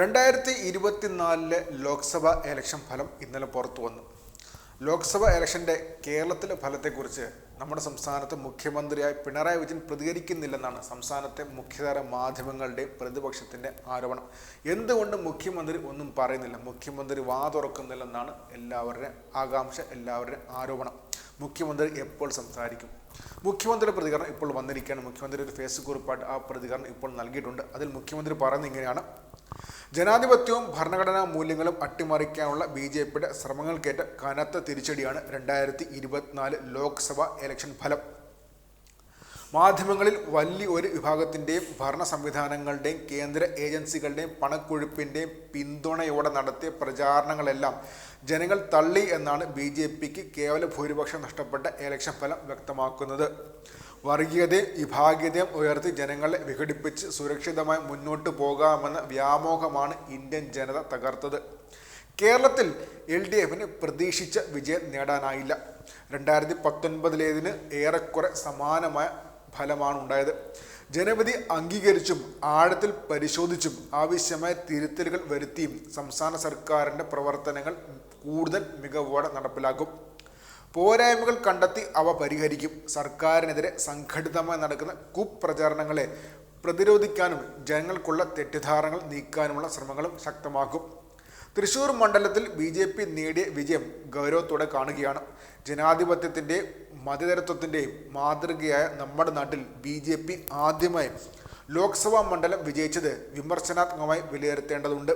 രണ്ടായിരത്തി ഇരുപത്തിനാലിലെ ലോക്സഭ ഇലക്ഷൻ ഫലം ഇന്നലെ പുറത്തു വന്നു. ലോക്സഭ ഇലക്ഷന്റെ കേരളത്തിലെ ഫലത്തെക്കുറിച്ച് നമ്മുടെ സംസ്ഥാനത്ത് മുഖ്യമന്ത്രിയായി പിണറായി വിജയൻ പ്രതികരിക്കുന്നില്ലെന്നാണ് സംസ്ഥാനത്തെ മുഖ്യധാര മാധ്യമങ്ങളുടെ പ്രതിപക്ഷത്തിന്റെ ആരോപണം. എന്തുകൊണ്ട് മുഖ്യമന്ത്രി ഒന്നും പറയുന്നില്ല? മുഖ്യമന്ത്രി വാ തുറക്കുന്നില്ലെന്നാണ് എല്ലാവരുടെയും ആകാംക്ഷ എല്ലാവരുടെയും ആരോപണം. മുഖ്യമന്ത്രി എപ്പോൾ സംസാരിക്കും? മുഖ്യമന്ത്രിയുടെ പ്രതികരണം ഇപ്പോൾ വന്നിരിക്കുകയാണ്. മുഖ്യമന്ത്രി ഒരു ഫേസ്ബുക്ക് കുറിപ്പായിട്ട് ആ പ്രതികരണം ഇപ്പോൾ നൽകിയിട്ടുണ്ട്. അതിൽ മുഖ്യമന്ത്രി പറയുന്നത് ഇങ്ങനെയാണ്. ജനാധിപത്യവും ഭരണഘടനാ മൂല്യങ്ങളും അട്ടിമറിക്കാനുള്ള ബി ജെ പിയുടെ ശ്രമങ്ങൾക്കേറ്റ കനത്ത തിരിച്ചടിയാണ് രണ്ടായിരത്തി ഇരുപത്തിനാല് ലോക്സഭാ ഇലക്ഷൻ ഫലം. മാധ്യമങ്ങളിൽ വലിയ ഒരു വിഭാഗത്തിന്റെയും ഭരണ സംവിധാനങ്ങളുടെയും കേന്ദ്ര ഏജൻസികളുടെയും പണക്കൊഴുപ്പിന്റെയും പിന്തുണയോടെ നടത്തിയ പ്രചാരണങ്ങളെല്ലാം ജനങ്ങൾ തള്ളി എന്നാണ് ബി ജെ പിക്ക് കേവല ഭൂരിപക്ഷം നഷ്ടപ്പെട്ട ഇലക്ഷൻ ഫലം വ്യക്തമാക്കുന്നത്. വർഗീയതയും വിഭാഗീയതയും ഉയർത്തി ജനങ്ങളെ വിഘടിപ്പിച്ച് സുരക്ഷിതമായി മുന്നോട്ട് പോകാമെന്ന വ്യാമോഹമാണ് ഇന്ത്യൻ ജനത തകർത്തത്. കേരളത്തിൽ എൽ ഡി എഫിന് പ്രതീക്ഷിച്ച വിജയം നേടാനായില്ല. രണ്ടായിരത്തി പത്തൊൻപതിലേതിന് ഏറെക്കുറെ സമാനമായ ഫലമാണ് ഉണ്ടായത് ജനവിധി അംഗീകരിച്ചും ആഴത്തിൽ പരിശോധിച്ചും ആവശ്യമായ തിരുത്തലുകൾ വരുത്തിയും സംസ്ഥാന സർക്കാരിന്റെ പ്രവർത്തനങ്ങൾ കൂടുതൽ മികവോടെ നടപ്പിലാക്കും. പോരായ്മകൾ കണ്ടെത്തി അവ പരിഹരിക്കും. സർക്കാരിനെതിരെ സംഘടിതമായി നടക്കുന്ന കുപ്രചാരണങ്ങളെ പ്രതിരോധിക്കാനും ജനങ്ങൾക്കുള്ള തെറ്റിദ്ധാരണകൾ നീക്കാനുമുള്ള ശ്രമങ്ങളും ശക്തമാക്കും. തൃശൂർ മണ്ഡലത്തിൽ ബി ജെ പി നേടിയ വിജയം ഗൗരവത്തോടെ കാണുകയാണ്. ജനാധിപത്യത്തിന്റെയും മതതരത്വത്തിന്റെയും മാതൃകയായ നമ്മുടെ നാട്ടിൽ ബി ജെ പി ആദ്യമായി ലോക്സഭാ മണ്ഡലം വിജയിച്ചത് വിമർശനാത്മകമായി വിലയിരുത്തേണ്ടതുണ്ട്.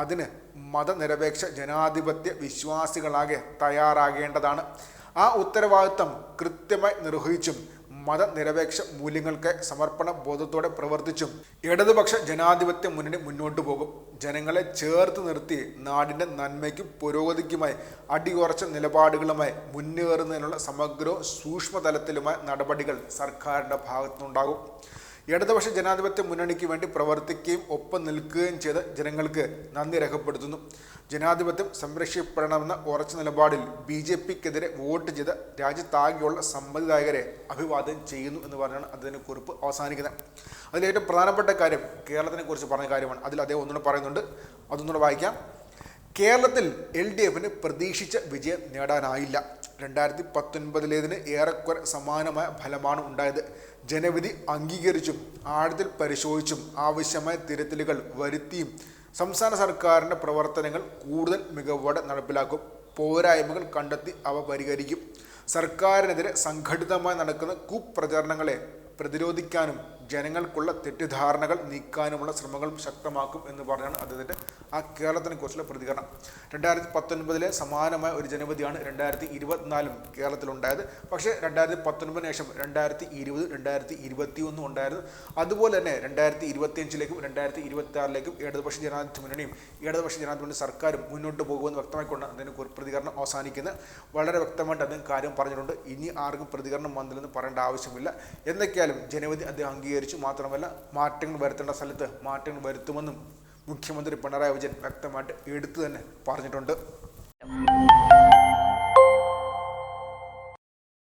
അതിന് മതനിരപേക്ഷ ജനാധിപത്യ വിശ്വാസികളാകെ തയ്യാറാകേണ്ടതാണ്. ആ ഉത്തരവാദിത്തം കൃത്യമായി നിർവഹിച്ചും മതനിരപേക്ഷ മൂല്യങ്ങൾക്ക് സമർപ്പണ ബോധത്തോടെ പ്രവർത്തിച്ചും ഇടതുപക്ഷ ജനാധിപത്യ മുന്നണി മുന്നോട്ടു പോകും. ജനങ്ങളെ ചേർത്ത് നിർത്തി നാടിന്റെ നന്മയ്ക്കും പുരോഗതിക്കുമായി അടിയുറച്ച നിലപാടുകളുമായി മുന്നേറുന്നതിനുള്ള സമഗ്രവും സൂക്ഷ്മതലത്തിലുമായ നടപടികൾ സർക്കാരിന്റെ ഭാഗത്തുനിന്നുണ്ടാകും. ഇടതുപക്ഷ ജനാധിപത്യ മുന്നണിക്ക് വേണ്ടി പ്രവർത്തിക്കുകയും ഒപ്പം നിൽക്കുകയും ചെയ്ത ജനങ്ങൾക്ക് നന്ദി രേഖപ്പെടുത്തുന്നു. ജനാധിപത്യം സംരക്ഷിക്കപ്പെടണമെന്ന ഉറച്ച നിലപാടിൽ ബി ജെ പിക്കെതിരെ വോട്ട് ചെയ്ത രാജ്യത്താകെയുള്ള സമ്മതിദായകരെ അഭിവാദ്യം ചെയ്യുന്നു എന്ന് പറഞ്ഞാണ് അതിന് കുറിപ്പ് അവസാനിക്കുന്നത്. അതിലേറ്റവും പ്രധാനപ്പെട്ട കാര്യം കേരളത്തിനെ കുറിച്ച് പറഞ്ഞ കാര്യമാണ്. അതിൽ അദ്ദേഹം ഒന്നുകൂടെ പറയുന്നുണ്ട്. അതൊന്നുകൂടെ വായിക്കാം. കേരളത്തിൽ എൽ ഡി എഫിന് പ്രതീക്ഷിച്ച വിജയം നേടാനായില്ല. രണ്ടായിരത്തി പത്തൊൻപതിലേതിന് ഏറെക്കുറെ സമാനമായ ഫലമാണ് ഉണ്ടായത്. ജനവിധി അംഗീകരിച്ചും ആഴത്തിൽ പരിശോധിച്ചും ആവശ്യമായ തിരുത്തലുകൾ വരുത്തിയും സംസ്ഥാന സർക്കാരിന്റെ പ്രവർത്തനങ്ങൾ കൂടുതൽ മികവോടെ നടപ്പിലാക്കും. പോരായ്മകൾ കണ്ടെത്തി അവ പരിഹരിക്കും. സർക്കാരിനെതിരെ സംഘടിതമായി നടക്കുന്ന കുപ്രചരണങ്ങളെ പ്രതിരോധിക്കാനും ജനങ്ങൾക്കുള്ള തെറ്റിദ്ധാരണകൾ നീക്കാനുമുള്ള ശ്രമങ്ങളും ശക്തമാക്കും എന്ന് പറഞ്ഞാണ് അദ്ദേഹത്തിന്റെ ആ കേരളത്തിനെ കുറിച്ചുള്ള പ്രതികരണം. രണ്ടായിരത്തി പത്തൊൻപതിലെ സമാനമായ ഒരു ജനവധിയാണ് രണ്ടായിരത്തി ഇരുപത്തിനാലും കേരളത്തിലുണ്ടായത്. പക്ഷേ രണ്ടായിരത്തി പത്തൊൻപതിന് ശേഷം രണ്ടായിരത്തി ഇരുപത് രണ്ടായിരത്തി ഇരുപത്തി ഒന്നും ഉണ്ടായിരുന്നു അതുപോലെ തന്നെ രണ്ടായിരത്തി ഇരുപത്തിയഞ്ചിലേക്കും രണ്ടായിരത്തി ഇരുപത്തി ആറിലേക്കും ഇടതുപക്ഷ ജനാധിപത്യ മുന്നണിയും ഇടതുപക്ഷ ജനാധിപത്യ സർക്കാരും മുന്നോട്ട് പോകുമെന്ന് വ്യക്തമായിക്കൊണ്ട് അതിന് പ്രതികരണം അവസാനിക്കുന്നത്. വളരെ വ്യക്തമായിട്ട് അദ്ദേഹം കാര്യം പറഞ്ഞിട്ടുണ്ട്. ഇനി ആർക്കും പ്രതികരണം വന്നില്ലെന്ന് പറയേണ്ട ആവശ്യമില്ല. എന്തൊക്കെയാലും ജനവധി അദ്ദേഹം അംഗീകരിച്ചു. മാത്രമല്ല മാറ്റങ്ങൾ വരുത്തേണ്ട സ്ഥലത്ത് മാറ്റങ്ങൾ വരുത്തുമെന്നും മുഖ്യമന്ത്രി പിണറായി വിജയൻ വ്യക്തമായിട്ട് എടുത്തു തന്നെ പറഞ്ഞിട്ടുണ്ട്.